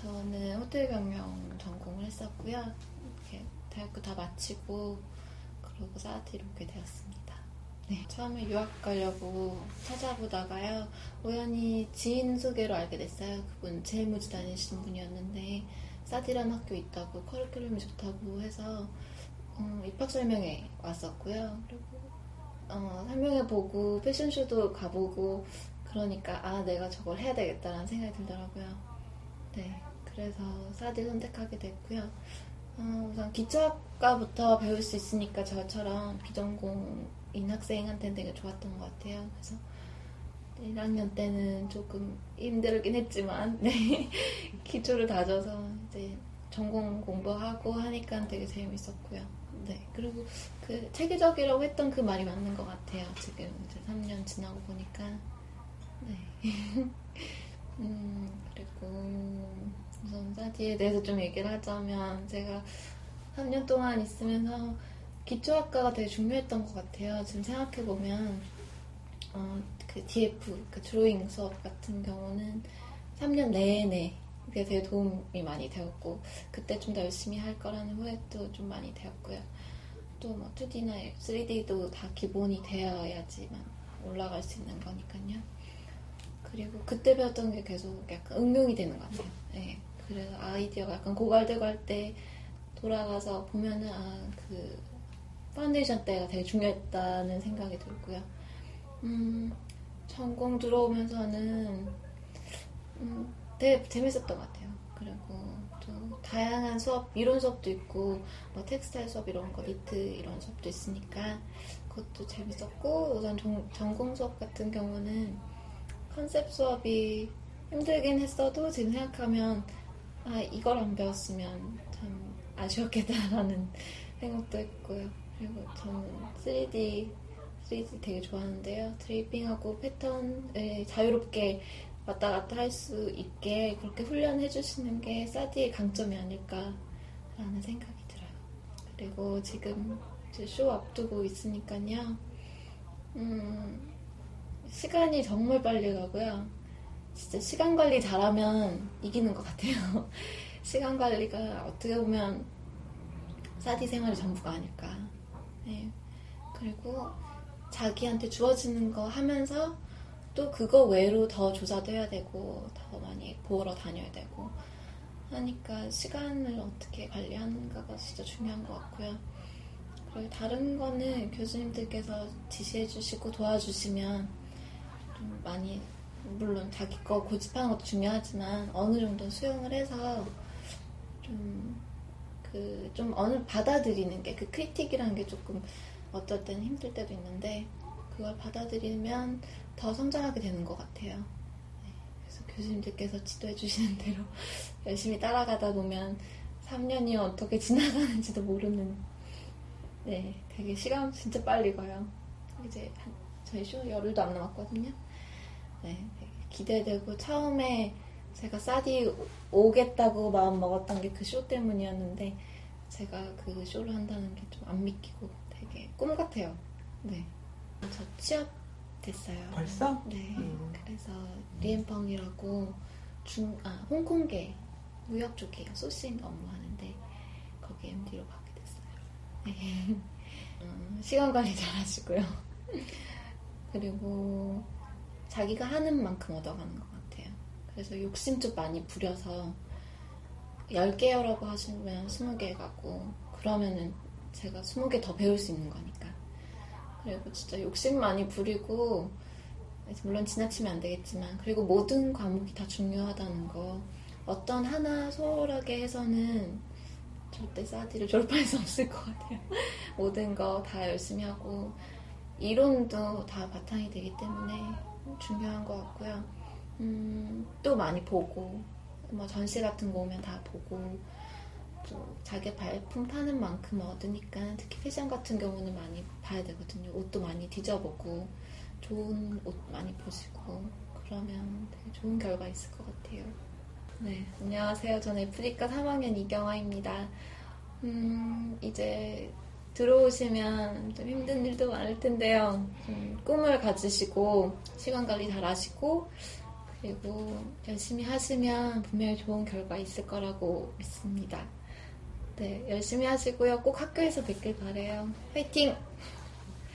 저는 호텔 경영 전공을 했었고요. 이렇게 대학교 다 마치고 그러고 사티로 오게 되었습니다. 네, 처음에 유학 가려고 찾아보다가요. 우연히 지인 소개로 알게 됐어요. 그분 재무지 다니시는 분이었는데 사디라는 학교 있다고 커리큘럼이 좋다고 해서 음, 입학 설명회 왔었고요. 그리고 어, 설명회 보고 패션쇼도 가보고 그러니까 아 내가 저걸 해야 되겠다라는 생각이 들더라고요. 네, 그래서 사디 선택하게 됐고요. 어, 우선 기초학과부터 배울 수 있으니까 저처럼 비전공인 학생한테는 되게 좋았던 것 같아요. 그래서 1학년 때는 조금 힘들긴 했지만 네, 기초를 다져서 이제 전공 공부하고 하니까 되게 재밌었고요. 네, 그리고 그 체계적이라고 했던 그 말이 맞는 것 같아요. 지금 이제 3년 지나고 보니까. 네. 우선 사디에 대해서 좀 얘기를 하자면 제가 3년 동안 있으면서 기초학과가 되게 중요했던 것 같아요. 지금 생각해보면 어, 그 DF, 그 드로잉 수업 같은 경우는 3년 내내 그게 되게 도움이 많이 되었고 그때 좀 더 열심히 할 거라는 후회도 좀 많이 되었고요. 또 뭐 2D나 3D도 다 기본이 되어야지만 올라갈 수 있는 거니까요. 그리고 그때 배웠던 게 계속 약간 응용이 되는 것 같아요. 네. 그래서 아이디어가 약간 고갈되고 할때 돌아가서 보면은 아 그 파운데이션 때가 되게 중요했다는 생각이 들고요. 음, 전공 들어오면서는 음, 되게 재밌었던 것 같아요. 그리고 또 다양한 수업, 이론 수업도 있고 뭐 텍스타일 수업 이런 거, 니트 이런 수업도 있으니까 그것도 재밌었고 우선 전, 전공 수업 같은 경우는 컨셉 수업이 힘들긴 했어도 지금 생각하면 아 이걸 안 배웠으면 참 아쉬웠겠다라는 생각도 했고요. 그리고 저는 3D 3D 되게 좋아하는데요. 드레이핑하고 패턴을 자유롭게 왔다 갔다 할 수 있게 그렇게 훈련해 주시는 게 사디의 강점이 아닐까라는 생각이 들어요. 그리고 지금 쇼 앞두고 있으니까요. 음, 시간이 정말 빨리 가고요. 진짜 시간 관리 잘하면 이기는 것 같아요. 시간 관리가 어떻게 보면 사디 생활의 전부가 아닐까. 네. 그리고 자기한테 주어지는 거 하면서 또 그거 외로 더 조사도 해야 되고 더 많이 보러 다녀야 되고 하니까 시간을 어떻게 관리하는가가 진짜 중요한 것 같고요. 그리고 다른 거는 교수님들께서 지시해 주시고 도와주시면 좀 많이 물론 자기 거 고집하는 것도 중요하지만 어느 정도 수용을 해서 좀 그, 좀 어느 받아들이는 게, 그 크리틱이라는 게 조금 어떨 때는 힘들 때도 있는데, 그걸 받아들이면 더 성장하게 되는 것 같아요. 네, 그래서 교수님들께서 지도해 주시는 대로 열심히 따라가다 보면 3년이 어떻게 지나가는지도 모르는, 네, 되게 시간 진짜 빨리 가요. 이제 한, 저희 쇼 열흘도 안 남았거든요. 네, 기대되고 처음에 제가 사디 오겠다고 마음 먹었던 게 그 쇼 때문이었는데 제가 그 쇼를 한다는 게 좀 안 믿기고 되게 꿈 같아요. 네. 저 취업 됐어요. 벌써? 네. 음. 그래서 리엔펑이라고 중, 아, 홍콩계 무역 쪽이에요. 소싱 업무 하는데 거기 MD로 가게 됐어요. 네. 음, 시간 관리 잘 하시고요. 그리고 자기가 하는 만큼 얻어가는 것 같아요. 그래서 욕심 좀 많이 부려서 10개라고 하시면 20개 가고 그러면은 제가 20개 더 배울 수 있는 거니까. 그리고 진짜 욕심 많이 부리고 물론 지나치면 안 되겠지만 그리고 모든 과목이 다 중요하다는 거 어떤 하나 소홀하게 해서는 절대 사디를 졸업할 수 없을 것 같아요. 모든 거 다 열심히 하고 이론도 다 바탕이 되기 때문에 중요한 것 같고요. 음, 또 많이 보고 뭐 전시 같은 거 오면 다 보고 또 자기 발품 파는 만큼 얻으니까 특히 패션 같은 경우는 많이 봐야 되거든요. 옷도 많이 뒤져보고 좋은 옷 많이 보시고 그러면 되게 좋은 결과 있을 것 같아요. 네, 안녕하세요. 저는 F디과 3학년 이경아입니다. 음, 이제 들어오시면 좀 힘든 일도 많을 텐데요. 좀 꿈을 가지시고 시간 관리 잘 하시고 그리고 열심히 하시면 분명히 좋은 결과 있을 거라고 믿습니다. 네, 열심히 하시고요. 꼭 학교에서 뵙길 바래요. 화이팅!